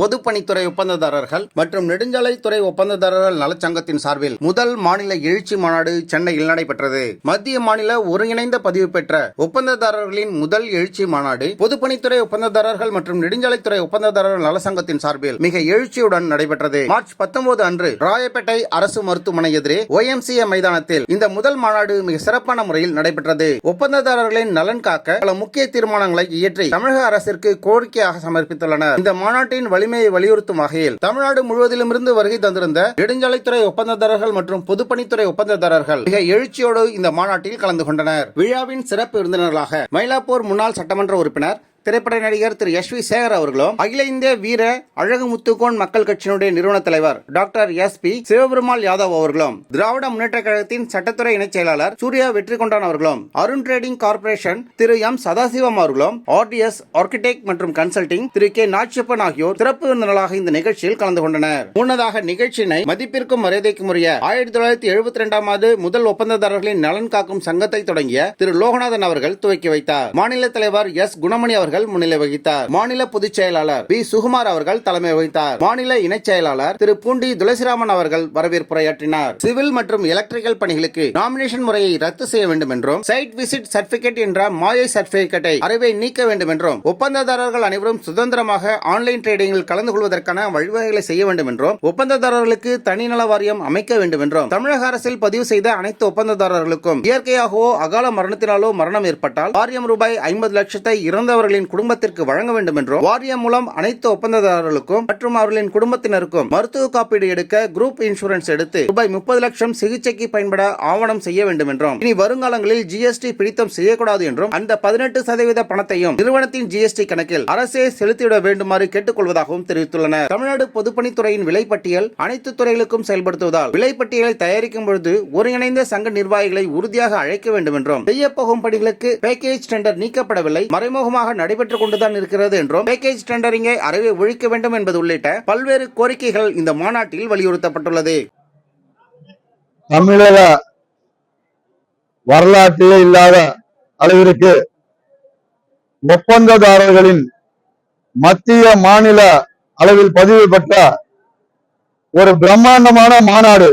பொதுப்பணித்துறை ஒப்பந்ததாரர்கள் மற்றும் நெடுஞ்சாலைத்துறை ஒப்பந்ததாரர்கள் நலச்சங்கத்தின் சார்பில் முதல் மாநில எழுச்சி மாநாடு சென்னையில் நடைபெற்றது. மத்திய மாநில ஒருங்கிணைந்த பதிவு பெற்ற ஒப்பந்ததாரர்களின் முதல் எழுச்சி மாநாடு பொதுப்பணித்துறை ஒப்பந்ததாரர்கள் மற்றும் நெடுஞ்சாலைத்துறை ஒப்பந்ததாரர்கள் நலச்சங்கத்தின் சார்பில் மிக எழுச்சியுடன் நடைபெற்றது. மார்ச் பத்தொன்பது அன்று ராயப்பேட்டை அரசு மருத்துவமனை எதிரே ஒய்எம்சிஏ மைதானத்தில் இந்த முதல் மாநாடு மிக சிறப்பான முறையில் நடைபெற்றது. ஒப்பந்ததாரர்களின் நலன் காக்க பல முக்கிய தீர்மானங்களை இயற்றி தமிழக அரசிற்கு கோரிக்கையாக சமர்ப்பித்துள்ளனர். இந்த மாநாட்டின் உரிமையை வலியுறுத்தும் வகையில் தமிழ்நாடு முழுவதிலுமிருந்து வருகை தந்திருந்த நெடுஞ்சாலைத்துறை ஒப்பந்ததாரர்கள் மற்றும் பொதுப்பணித்துறை ஒப்பந்ததாரர்கள் மிக எழுச்சியோடு இந்த மாநாட்டில் கலந்து கொண்டனர். விழாவின் சிறப்பு விருந்தினர்களாக மயிலாப்பூர் முன்னாள் சட்டமன்ற உறுப்பினர் திரைப்பட நடிகர் திரு எஸ் வி சேகர் அவர்களும் அகில இந்திய வீர அழகு முத்துக்கோன் மக்கள் கட்சியினுடைய நிறுவன தலைவர் doctor S P Sivaperumal Yadav அவர்களும் திராவிட முன்னேற்ற கழகத்தின் சட்டத்துறை இணைச் செயலாளர் சூர்யா வெற்றி கொண்டான் அவர்களும் Arun trading corporation Thiru M Sadasivam அவர்களும் ஆர்டிஎஸ் ஆர்கிடெக்ட் மற்றும் கன்சல்டிங் திரு கே நாச்சியப்பன் ஆகியோர் சிறப்பு விருந்தினராக இந்த நிகழ்ச்சியில் கலந்து கொண்டனர். முன்னதாக நிகழ்ச்சியினை மதிப்பிற்கும் மரியாதைக்கும் உரிய ஆயிரத்தி தொள்ளாயிரத்தி எழுபத்தி இரண்டாம் ஆண்டு முதல் ஒப்பந்ததாரர்களின் நலன் காக்கும் சங்கத்தை தொடங்கிய திரு லோகநாதன் அவர்கள் துவக்கி வைத்தார். மாநில தலைவர் எஸ் குணமணி அவர்கள் முன்னிலை வகித்தார். மாநில பொதுச் செயலாளர் பி. சுகுமார் அவர்கள் தலைமை வகித்தார். மாநில இணைச் செயலாளர் திரு. பூண்டி துளசிராமன் அவர்கள் வரவேற்புரையாற்றினார் சிவில் மற்றும் எலக்ட்ரிக்கல் பணிகளுக்கு நாமினேஷன் முறையை ரத்து செய்ய வேண்டும் என்றும் சைட் விசிட் சர்டிபிகேட் என்ற மாயை சர்டிபிகேட்டை அறவே நீக்க வேண்டும் என்றும் ஒப்பந்ததாரர்கள் அனைவரும் சுதந்திரமாக ஆன்லைன் ட்ரேடிங்கில் கலந்து கொள்வதற்கான வழிவகைகளை செய்ய வேண்டும் என்றும் ஒப்பந்ததாரர்களுக்கு தனிநல வாரியம் அமைக்க வேண்டும் என்றும் தமிழக அரசில் பதிவு செய்த அனைத்து ஒப்பந்ததாரர்களுக்கும் இயற்கையாகவோ அகால மரணத்தினாலோ மரணம் ஏற்பட்டால் வாரியம் ரூபாய் ஐம்பது லட்சத்தை இறந்தவர்களின் குடும்பத்திற்கு வழங்க வேண்டும் என்றும் வாரியம் மூலம் அனைத்து ஒப்பந்ததாரர்களுக்கும் மற்றும் அவர்களின் குடும்பத்தினருக்கும் மருத்துவ காப்பீடு எடுக்க குரூப் இன்சூரன்ஸ் எடுத்து ரூபாய் முப்பது லட்சம் சிகிச்சைக்கு பயன்பட ஆவணம் செய்ய வேண்டும் என்றும் இனி வருங்காலங்களில் ஜிஎஸ்டி பிடித்தம் செய்யக்கூடாது என்றும் அந்த பதினெட்டு சதவீத பணத்தையும் நிறுவனத்தின் ஜிஎஸ்டி கணக்கில் அரசே செலுத்திவிட வேண்டுமாறு கேட்டுக்கொள்வதாகவும் தெரிவித்துள்ளனர். தமிழ்நாடு பொதுப்பணித்துறையின் விலைப்பட்டியல் அனைத்து துறைகளுக்கும் செயல்படுத்துவதால் விலைப்பட்டியலை தயாரிக்கும் பொழுது ஒருங்கிணைந்த சங்க நிர்வாகிகளை உறுதியாக அழைக்க வேண்டும் என்றும் செய்யப்போகும் பணிகளுக்கு பேக்கேஜ் டெண்டர் நீக்கப்படவில்லை மறைமுகமாக நடைபெற்றுக் கொண்டுதான் இருக்கிறது என்றும் பேக்கேஜ் டெண்டரிங்கை அறவே ஒழிக்க வேண்டும் என்பது உள்ளிட்ட பல்வேறு கோரிக்கைகள் இந்த மாநாட்டில் வலியுறுத்தப்பட்டுள்ளது. தமிழக வரலாற்றிலே இல்லாத அளவிற்கு ஒப்பந்ததாரர்களின் மத்திய மாநில அளவில் பதிவு பெற்ற ஒரு பிரம்மாண்டமான மாநாடு.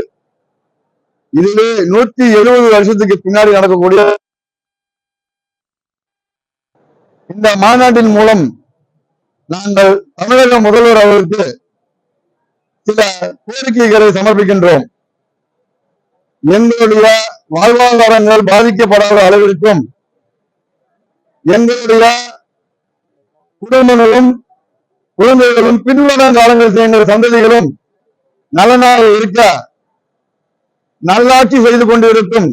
இதுவே நூத்தி எழுபது வருஷத்துக்கு பின்னாடி நடக்கக்கூடிய இந்த மாநாட்டின் மூலம் நாங்கள் தமிழக முதல்வர் அவருக்கு சில கோரிக்கைகளை சமர்ப்பிக்கின்றோம். எங்களுடைய வாழ்வாதாரங்கள் பாதிக்கப்படாத அளவிற்கும் எங்களுடைய குடும்பங்களும் குழந்தைகளும் பின்வரும் காலங்கள் செய்கின்ற சந்ததிகளும் நலனாக இருக்க நல்லாட்சி செய்து கொண்டிருக்கும்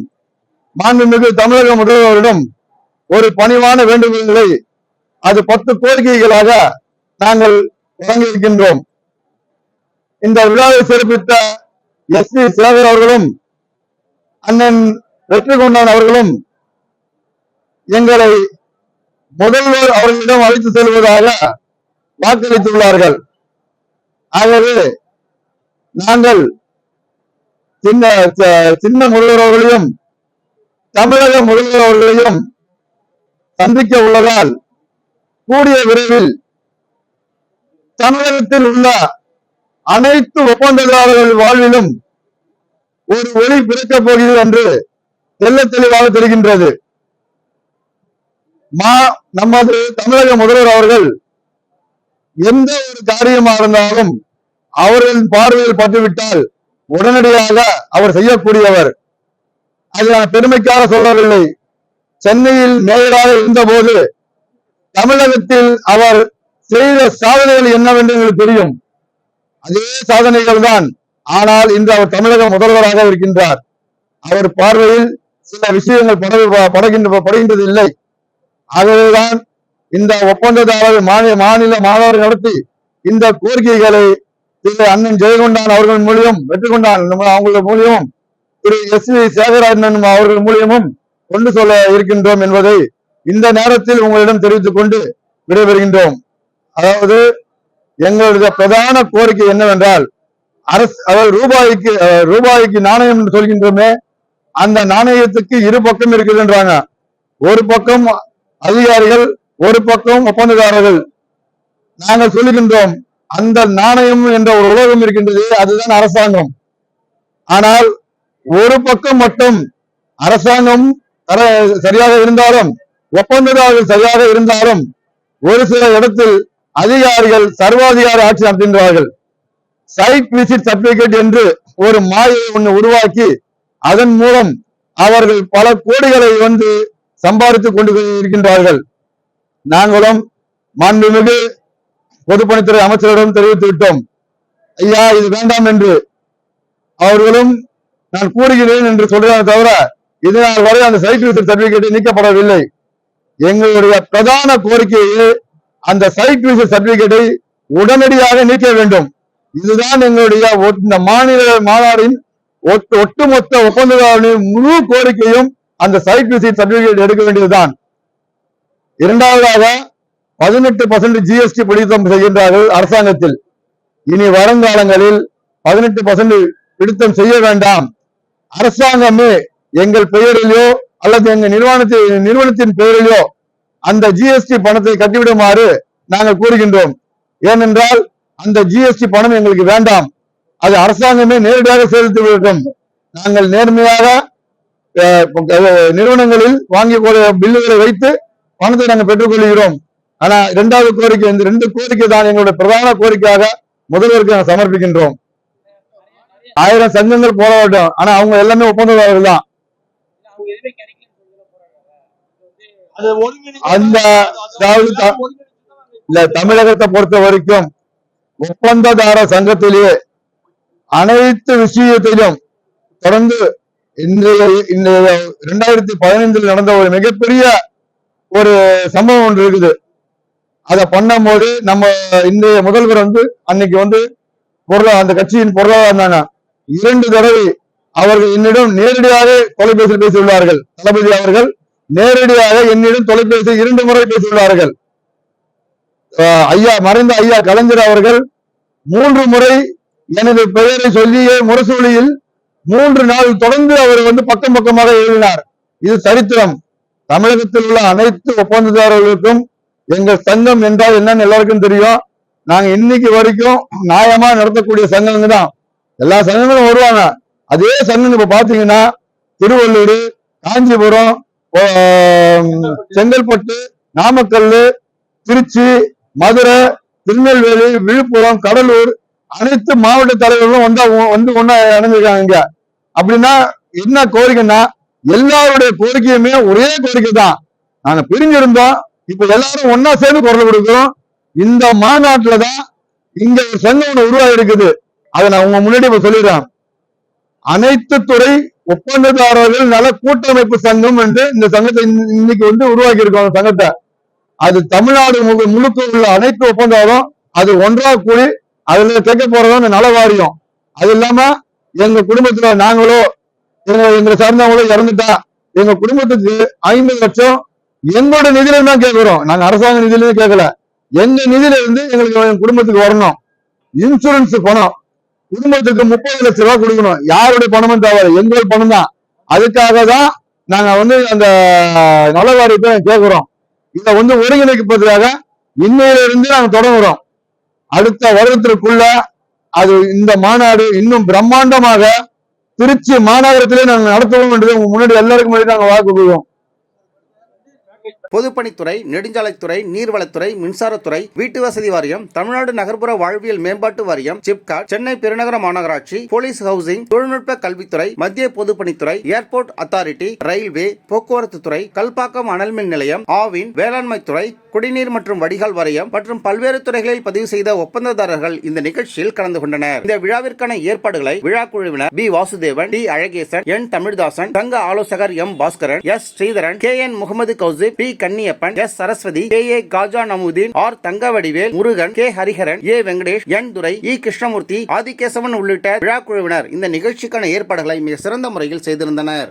மாண்புமிகு தமிழக முதல்வரிடம் ஒரு பணிவான வேண்டுகோள்களை அது பத்து கோரிக்கைகளாக நாங்கள் வழங்கியிருக்கின்றோம். இந்த விழாவை சிறப்பித்த எஸ் பி சேகர் அவர்களும் அண்ணன் வெற்றி கொண்டான் அவர்களும் எங்களை முதல்வர் அவர்களிடம் அழைத்து செல்வதாக வாக்களித்துள்ளார்கள். ஆகவே நாங்கள் சின்ன சின்ன முதல்வர் அவர்களையும் தமிழக முதல்வர் அவர்களையும் சந்திக்க உள்ளதால் கூடிய விரைவில் தமிழகத்தில் உள்ள அனைத்து ஒப்பந்ததாரர்கள் வாழ்விலும் ஒரு ஒளி பிறக்கப் போகிறது என்று தெல்ல தெளிவாக தெரிகின்றது. மா நமது தமிழக முதல்வர் அவர்கள் எந்த ஒரு காரியமாக இருந்தாலும் அவர்களின் பார்வையில் பட்டுவிட்டால் உடனடியாக அவர் செய்யக்கூடியவர். அதை நான் பெருமைக்காக சொல்லவில்லை. சென்னையில் மேயராக இருந்தபோது தமிழகத்தில் அவர் செய்த சாதனைகள் என்னவென்று எங்களுக்கு தெரியும். அதே சாதனைகள் தான் ஆனால் இன்று அவர் தமிழக முதல்வராக இருக்கின்றார். அவர் பார்வையில் சில விஷயங்கள் பட படுகின்றது இல்லை. ஆகவேதான் இந்த ஒப்பந்ததாரர் மாநில மாநில மாணவர் நடத்தி இந்த கோரிக்கைகளை திரு அண்ணன் ஜெயகொண்டான் அவர்கள் மூலியம் வெற்றி கொண்டான் அவங்கள மூலியமும் திரு எஸ் வி சேகராஜன் அவர்கள் மூலியமும் கொண்டு சொல்ல இருக்கின்றோம் என்பதை இந்த நேரத்தில் உங்களிடம் தெரிவித்துக் கொண்டு விடைபெறுகின்றோம். அதாவது எங்களுடைய பிரதான கோரிக்கை என்னவென்றால் அரசு அதாவது ரூபாய்க்கு ரூபாய்க்கு நாணயம் என்று சொல்கின்றோமே அந்த நாணயத்துக்கு இரு பக்கம் இருக்குதுன்றாங்க. ஒரு பக்கம் அதிகாரிகள் ஒரு பக்கம் ஒப்பந்ததாரர்கள். நாங்கள் சொல்லுகின்றோம் அந்த நாணயம் என்ற ஒரு உலகம் இருக்கின்றது அதுதான் அரசாங்கம். ஆனால் ஒரு பக்கம் மட்டும் அரசாங்கம் தர- சரியாக இருந்தாலும் ஒப்பந்ததாரர்கள் சரியாக இருந்தாலும் ஒரு சில இடத்தில் அதிகாரிகள் சர்வாதிகார ஆட்சி நடத்துகின்றார்கள். சைட் விசிட் சர்டிபிகேட் என்று ஒரு மாயை ஒன்று உருவாக்கி அதன் மூலம் அவர்கள் பல கோடிகளை வந்து சம்பாதித்துக் கொண்டு இருக்கின்றார்கள். நாங்களும் மாண்புமிகு பொதுப்பணித்துறை அமைச்சரிடம் தெரிவித்து விட்டோம். ஐயா இது வேண்டாம் என்று அவர்களும் நான் கூறுகிறேன் என்று சொல்றாங்க தவிர இதனால் வரை அந்த சைட் விசிட் சர்டிபிகேட் நீக்கப்படவில்லை. எங்களுடைய பிரதான கோரிக்கையே அந்த சைட் விசிட் சர்டிபிகேட்டை உடனடியாக நீக்க வேண்டும். இதுதான் எங்களுடைய இந்த மாநில மாநாடின் ஒட்டு- ஒட்டுமொத்த ஒப்பந்ததாரர்களின் முழு கோரிக்கையும் அந்த சைட் விசிட் சர்டிபிகேட் எடுக்க வேண்டியதுதான். இரண்டாவதாக பதினெட்டு பர்சன்ட் ஜிஎஸ்டி பிடித்தம் செய்கின்றார்கள் அரசாங்கத்தில். இனி வருங்காலங்களில் பதினெட்டு பர்சன்ட் பிடித்தம் செய்ய வேண்டாம். அரசாங்கமே எங்கள் பெயரிலோ அல்லது எங்க நிறுவனத்தின் நிறுவனத்தின் பெயரிலோ அந்த ஜிஎஸ்டி பணத்தை கட்டிவிடுமாறு நாங்கள் கூறுகின்றோம். ஏனென்றால் அந்த ஜிஎஸ்டி பணம் எங்களுக்கு வேண்டாம். அது அரசாங்கமே நேரடியாக செலுத்தி விடட்டும். நாங்கள் நேர்மையாக நிறுவனங்களில் வாங்கிய பில்லுகளை வைத்து பணத்தை நாங்கள் பெற்றுக்கொள்கிறோம் ஆனா இரண்டாவது கோரிக்கை இந்த ரெண்டு கோரிக்கை தான் எங்களுடைய பிரதான கோரிக்கையாக முதல்வருக்கு நாங்கள் சமர்ப்பிக்கின்றோம். ஆயிரம் சங்கங்கள் போராட்டம் ஆனா அவங்க எல்லாமே ஒப்பந்ததாரர்கள் தான் அவங்க எதுவுமே கிடைக்கலன்னு சொல்லி போறாங்க அது ஒருங்கிணைந்து அந்த இல்ல தமிழகத்தை பொறுத்த வரைக்கும் ஒப்பந்ததார சங்கத்திலேயே அனைத்து விஷயத்திலும் தொடர்ந்து இன்றைய இந்த இரண்டாயிரத்தி பதினைந்தில் நடந்த ஒரு மிகப்பெரிய ஒரு சம்பவம் ஒன்று இருக்குது. அதை பண்ணும்போது நம்ம இன்றைய முதல்வர் வந்து அன்னைக்கு வந்து பொருளா அந்த கட்சியின் பொருளாதார இருந்தாங்க இரண்டு தடவை அவர்கள் என்னிடம் நேரடியாக தொலைபேசியில் பேசியுள்ளார்கள். தளபதி அவர்கள் நேரடியாக என்னிடம் தொலைபேசி இரண்டு முறை பேசியுள்ளார்கள். ஐயா மறைந்த ஐயா கலைஞர் அவர்கள் மூன்று முறை எனது பெயரை சொல்லியே முரசொலியில் மூன்று நாள் தொடர்ந்து அவர் வந்து பக்கம் பக்கமாக எழுதினார். இது சரித்திரம். தமிழகத்தில் உள்ள அனைத்து ஒப்பந்ததாரர்களுக்கும் எங்கள் சங்கம் என்றால் என்னன்னு எல்லாருக்கும் தெரியும். நாங்க இன்னைக்கு வரைக்கும் நியாயமா நடத்தக்கூடிய சங்கங்க தான் எல்லா சங்கங்களும் வருவாங்க. அதே சங்கம் இப்ப பாத்தீங்கன்னா திருவள்ளூர் காஞ்சிபுரம் செங்கல்பட்டு நாமக்கல் திருச்சி மதுரை திருநெல்வேலி விழுப்புரம் கடலூர் அனைத்து மாவட்ட தலைவர்களும் வந்து வந்து ஒன்னா இணைஞ்சிருக்காங்க அப்படின்னா என்ன கோரிக்கைன்னா எல்லாருடைய கோரிக்கையுமே ஒரே கோரிக்கை தான். நாங்க பிரிஞ்சிருந்தோம். இப்ப எல்லாரும் ஒன்னா சேர்ந்து குரல் கொடுக்கிறோம். இந்த மாநாட்டுல தான் இங்க ஒரு சங்கம் ஒண்ணு உருவாகி இருக்குது அதை நான் உங்க முன்னாடி இப்ப சொல்லிடுறேன். அனைத்து துறை ஒப்பந்ததாரர்கள் நல கூட்டமைப்பு சங்கம் என்று இந்த சங்கத்தை இன்னைக்கு வந்து உருவாக்கி இருக்கோம் அந்த சங்கத்தை. அது தமிழ்நாடு முழு- முழுக்க உள்ள அனைத்து ஒப்பந்தாரும் அது ஒன்றா கூடி அதுல கேட்க போறதும் இந்த நல வாரியம். அது இல்லாம எங்க குடும்பத்துல நாங்களோ எங்க எங்களை சார்ந்தவங்களோ இறந்துட்டா எங்க குடும்பத்துக்கு ஐம்பது லட்சம் எங்களோட நிதியில தான் கேட்கிறோம். நாங்க அரசாங்க நிதியில கேட்கல. எங்க நிதியில இருந்து எங்களுக்கு எங்க குடும்பத்துக்கு வரணும். இன்சூரன்ஸ் பணம். குடும்பத்துக்கு முப்பது லட்சம் ரூபாய் கொடுக்கணும். யாருடைய பணமும் தேவை எங்களோட பணம் தான். அதுக்காக தான் நாங்க வந்து அந்த நல வாரியத்தை கேட்கிறோம் இதை வந்து ஒருங்கிணைப்பதற்காக இன்னையில இருந்து நாங்க தொடங்குறோம். அடுத்த வருடத்திற்குள்ள அது இந்த மாநாடு இன்னும் பிரம்மாண்டமாக திருச்சி மாநகரத்திலே நாங்கள் நடத்துவோம் என்று முன்னாடி எல்லாருக்கும் முன்னாடி நாங்கள் வாக்கு கொடுக்கிறோம் பொதுப்பணித்துறை நெடுஞ்சாலைத்துறை நீர்வளத்துறை மின்சாரத்துறை வீட்டு வசதி வாரியம் தமிழ்நாடு நகர்ப்புற வாழ்வியல் மேம்பாட்டு வாரியம் சிப்காட் சென்னை பெருநகர மாநகராட்சி போலீஸ் ஹவுசிங் தொழில்நுட்ப கல்வித்துறை மத்திய பொதுப்பணித்துறை ஏர்போர்ட் அத்தாரிட்டி ரயில்வே போக்குவரத்து துறை கல்பாக்கம் அனல் மின் நிலையம் ஆவின் வேளாண்மை துறை குடிநீர் மற்றும் வடிகால் வாரியம் மற்றும் பல்வேறு துறைகளில் பதிவு செய்த ஒப்பந்ததாரர்கள் இந்த நிகழ்ச்சியில் கலந்து கொண்டனர். இந்த விழாவிற்கான ஏற்பாடுகளை விழா குழுவினர் P. Vasudevan T. Alagesan N. Thamizhdasan தங்க ஆலோசகர் M. Bhaskaran S. Sridharan K. N. Mohammed Kousi P. Kanniappan S Saraswathi K. A. Kaja Namudeen R. Thangavadivel Murugan K. Hariharan A. Venkatesh N. Durai E. Krishnamurthy Adikesavan உள்ளிட்ட விழா குழுவினர் இந்த நிகழ்ச்சிக்கான ஏற்பாடுகளை மிக சிறந்த முறையில் செய்திருந்தனர்.